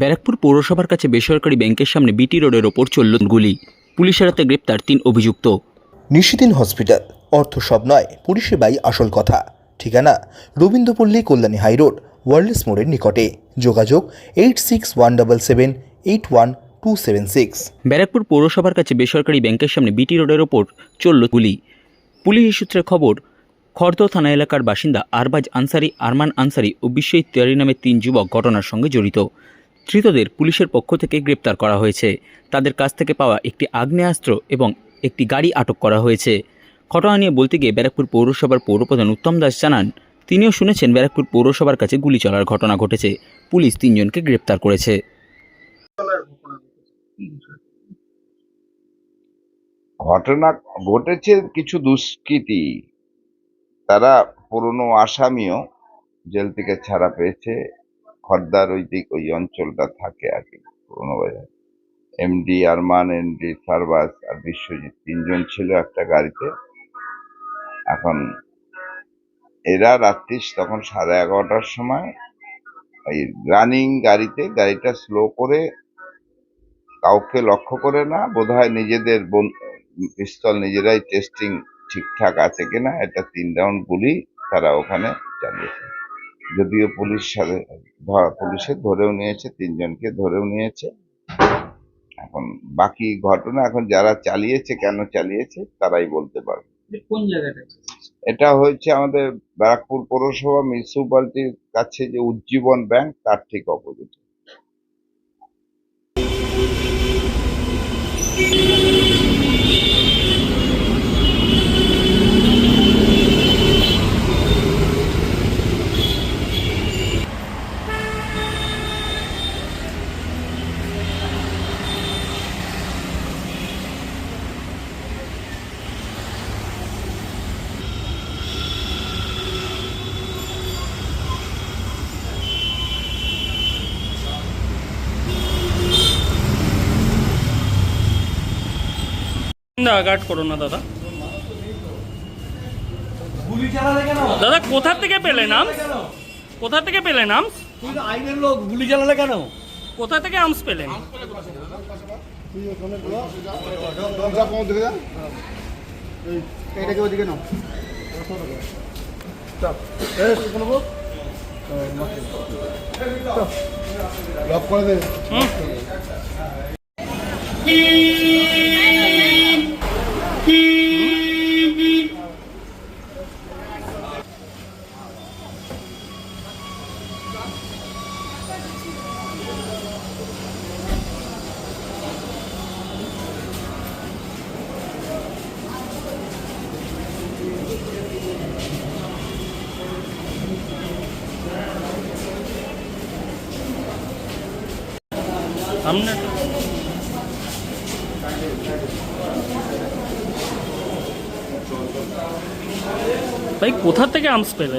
ব্যারাকপুর পৌরসভার কাছে বেসরকারি ব্যাংকের সামনে বিটি রোডের ওপর চলল গুলি। পুলিশের হাতে গ্রেপ্তার তিন অভিযুক্ত। নিশিদিন হসপিটাল। অর্থ সব নয় পরিষেবাই আসল কথা। ঠিকানা রবীন্দ্রপল্লী কল্যাণী হাইরোড ওয়ার্ল্ডস মোড়ের নিকটে। যোগাযোগ eight six one double seven eight one two seven six. Barrackpore পৌরসভার কাছে বেসরকারি ব্যাংকের সামনে বিটি রোডের ওপর চলল গুলি। পুলিশ সূত্রে খবর খর্দ থানা এলাকার বাসিন্দা আরবাজ আনসারি আরমান আনসারি ও বিশ্ব ইত্যাদি নামে তিন যুবক ঘটনার সঙ্গে জড়িত। ধৃতদের পুলিশের পক্ষ থেকে গ্রেপ্তার করা হয়েছে। তাদের কাছ থেকে পাওয়া একটি আগ্নেয়াস্ত্র এবং একটি গাড়ি আটক করা হয়েছে। ঘটনা নিয়ে বলতে গিয়ে ব্যারাকপুর পৌরসভার পৌরপ্রধান উত্তম দাস জানান, তিনিও শুনেছেন ব্যারাকপুর পৌরসভার কাছে গুলি চলার ঘটনা ঘটেছে। পুলিশ তিনজনকে গ্রেপ্তার করেছে। ঘটনা ঘটেছে কিছু দুষ্কৃতী। তারা পুরনো আসামিও জেল থেকে ছাড়া পেয়েছে। খর্দার ওই দিক, ওই অঞ্চলটা থাকে কি, পুরনো বাজার। এমডি আরমান এমডি সারবাস আর বিশ্বজিৎ তিনজন ছিল একটা গাড়িতে। এখন এরা রাত্রি তখন সাড়ে এগারোটার সময় ওই রানিং গাড়িতে, গাড়িটা স্লো করে কাউকে লক্ষ্য করে না, বোধহয় নিজেদের পিস্তল নিজেরাই টেস্টিং ঠিকঠাক আছে কিনা এটা তিন রাউন্ড গুলি তারা ওখানে চালিয়েছে। যদিও পুলিশ সাথে পুলিশে ধরেও নিয়েছে তিনজনকে ধরেও নিয়েছে। এখন বাকি ঘটনা এখন যারা চালিয়েছে কেন চালিয়েছে তারাই বলতে পারবে। কোন জায়গাটা? এটা হয়েছে আমাদের ব্যারাকপুর পৌরসভা মিউনিসিপালিটির কাছে যে উজ্জীবন ব্যাংক তার ঠিক অপোজিট। না গার্ড করো না দাদা গুলি চালালে কেন দাদা কোথা থেকে পেলে নাম কোথা থেকে পেলে নাম তুই তো আইনের লোক গুলি চালালে কেন? কোথা থেকে আর্মস পেলেন এটাকে ওদিকে নাও লক করে দে। সামনে ভাই কোথা থেকে আর্মস পেলে?